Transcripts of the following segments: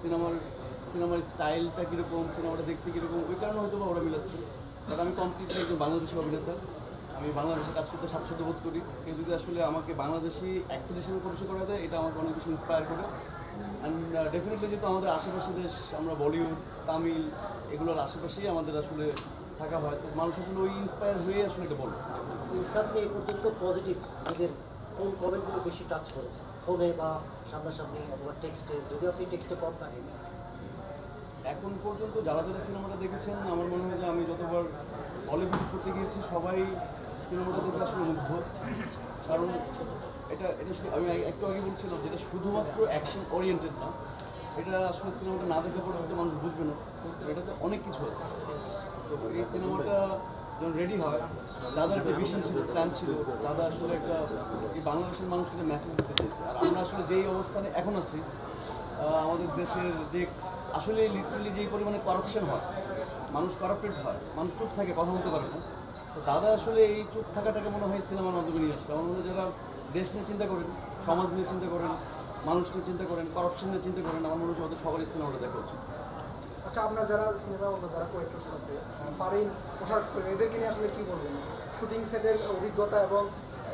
সিনেমার সিনেমার স্টাইলটা কীরকম, সিনেমাটা দেখতে কীরকম, ওই কারণে হয়তো বা ওরা মিলাচ্ছে। কারণ আমি কমপ্লিটলি একজন বাংলাদেশি অভিনেতা। আমি বাংলাদেশে কাজ করতে স্বাচ্ছন্দ্য বোধ করি। কেউ যদি আসলে আমাকে বাংলাদেশি অ্যাক্টর হিসেবে পরিচয় করা দেয়, এটা আমাকে অনেক বেশি ইন্সপায়ার করে। অ্যান্ড ডেফিনেটলি যেহেতু আমাদের আশেপাশে দেশ, আমরা বলিউড, তামিল, এগুলোর আশেপাশেই আমাদের আসলে থাকা হয়। তো মানুষ আসলে ওই ইন্সপায়ার হয়ে আসলে এটা নিয়ে এই পর্যন্ত পজিটিভ নিজের কোন কমেন্টগুলো বেশি টাচ করেছে? ফোনে বা সামনাসামনি অথবা টেক্সটে যদিও আপনি টেক্সটে কম থাকেন। এখন পর্যন্ত যারা যারা সিনেমাটা দেখেছেন, আমার মনে হয় যে আমি যতবার হলে করতে গিয়েছি, সবাই সিনেমাটা দেখে আসলে মুগ্ধ। কারণ এটা এটা আমি একটু আগে বলছিলাম যেটা শুধুমাত্র অ্যাকশন ওরিয়েন্টেড না, এটা আসলে সিনেমাটা না দেখা পর্যন্ত মানুষ বুঝবে না। এটাতে অনেক কিছু আছে। তো এই সিনেমাটা যখন রেডি হয়, দাদার একটা ভিশন ছিল প্ল্যান ছিল, দাদা আসলে একটা এই বাংলাদেশের মানুষকে একটা মেসেজ দিতে চেয়েছে আর আমরা আসলে যেই অবস্থানে এখন আছি আমাদের দেশের যে আসলে লিটারালি যেই পরিমাণে করাপশন হয়, মানুষ করাপ্টেড হয়, মানুষ চুপ থাকে, কথা বলতে পারে না। তো দাদা আসলে এই চুপ থাকাটাকে মনে হয় সিনেমার মাধ্যমে নিয়ে মনে হয় যারা দেশ নিয়ে চিন্তা করেন, সমাজ নিয়ে চিন্তা করেন, মানুষ নিয়ে চিন্তা করেন করাপশন নিয়ে চিন্তা করেন, আমার মনে হচ্ছে ওদের সবারই সিনেমাটা দেখা উচিত। আচ্ছা আপনার যারা সিনেমা অন্য যারা কোয়েক্টর্স আছে ফারিন প্রসাদ করে এদেরকে নিয়ে আসলে কী বলবেন? শুটিং সেটের অভিজ্ঞতা এবং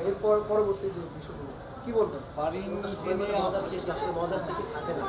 এরপর পরবর্তী যে বিষয়গুলো কি বলবেন? ফারিন মজার স্মৃতি থাকে না।